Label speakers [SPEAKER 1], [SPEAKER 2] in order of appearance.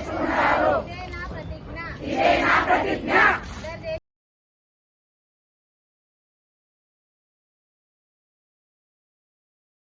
[SPEAKER 1] చేసుకున్నారు ఇదే నా ప్రతిజ్ఞ.